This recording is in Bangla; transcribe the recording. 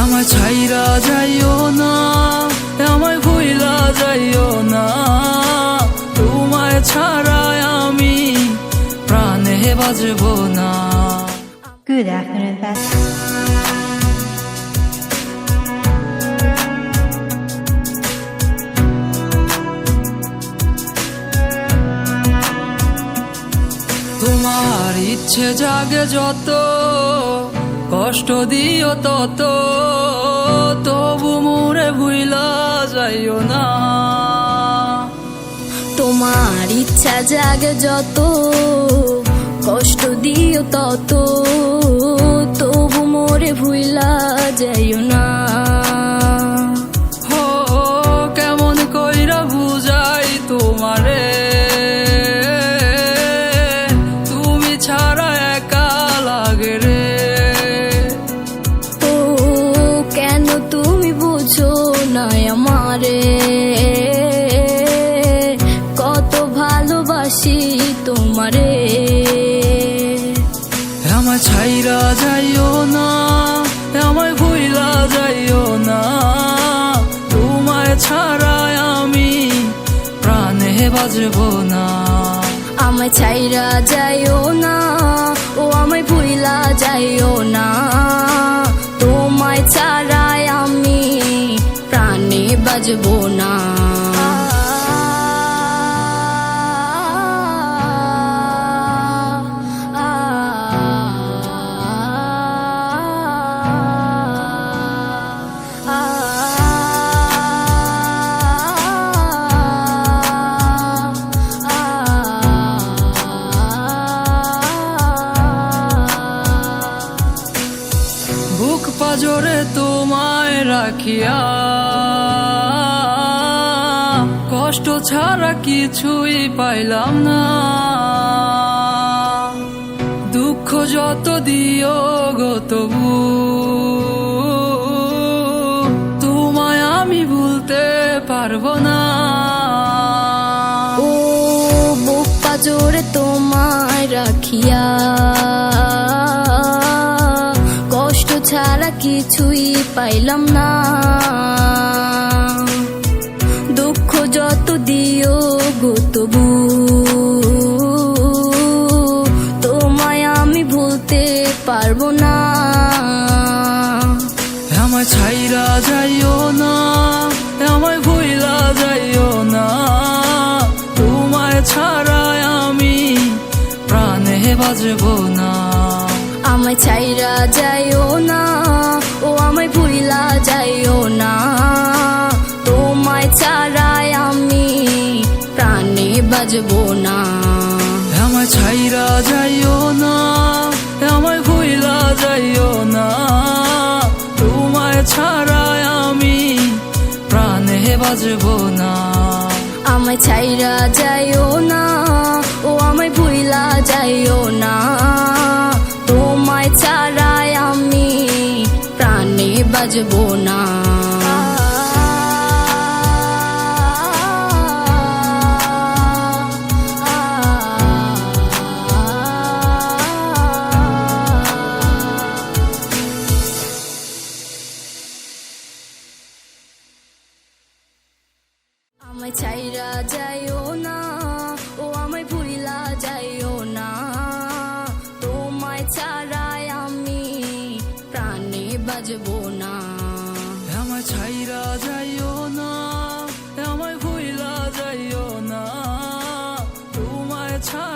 আমায় ছাইরা যাইও না আমায় ভুইলা যাইও না তোমায় ছাড়াই আমি প্রাণে বাজবো না Good afternoon, Pastor. তোমার ইচ্ছে জাগে যত কষ্ট দিও তত তবু মোরে ভুইলা যাইও না। তোমার ইচ্ছা জাগে যত আমায় ছাইরা যাইও না, আমায় ভুইলা যাইও না। তোমায় ছাড়াই আমি প্রাণে বাজবো না। আমায় ছাইরা যাইও না, ও আমায় ভুইলা যাইও না। তোমায় ছাড়াই আমি প্রাণে বাজবো না। পাজরে তোমায় রাখিয়া। কষ্ট ছাড়া কিছুই পাইলাম না। দুঃখ যত দিও গো তবু, তোমায় আমি ভুলতে পারব না। ও বুক পাজরে তোমায় রাখিয়া। ছাড়া কিছুই পাইলাম না। দুঃখ যত দিও গো তবু, তোমায় আমি ভুলতে পারব না। আমায় ছাইরা যাইও না, আমায় ভুইলা যাইও না। তোমায় ছাড়া আমি প্রাণে বাজবো না। আমায় ছাইরা যাইও না ও আমায় ভুইলা যাইও না। তোমায় ছাড়াই আমি প্রাণে বাজবো না। আমায় ছাইরা যাইও না আমায় ভুইলা যাইও না। তোমায় ছাড়াই আমি প্রাণে বাজবো না। আমায় ছাইরা যাইও না ও আমায় ভুইলা যাইও না। বাজবো না। বাজবো না। আমায় ছাইরা যাইও না আমায় ভুইলা যাইও না। তোমায় ছা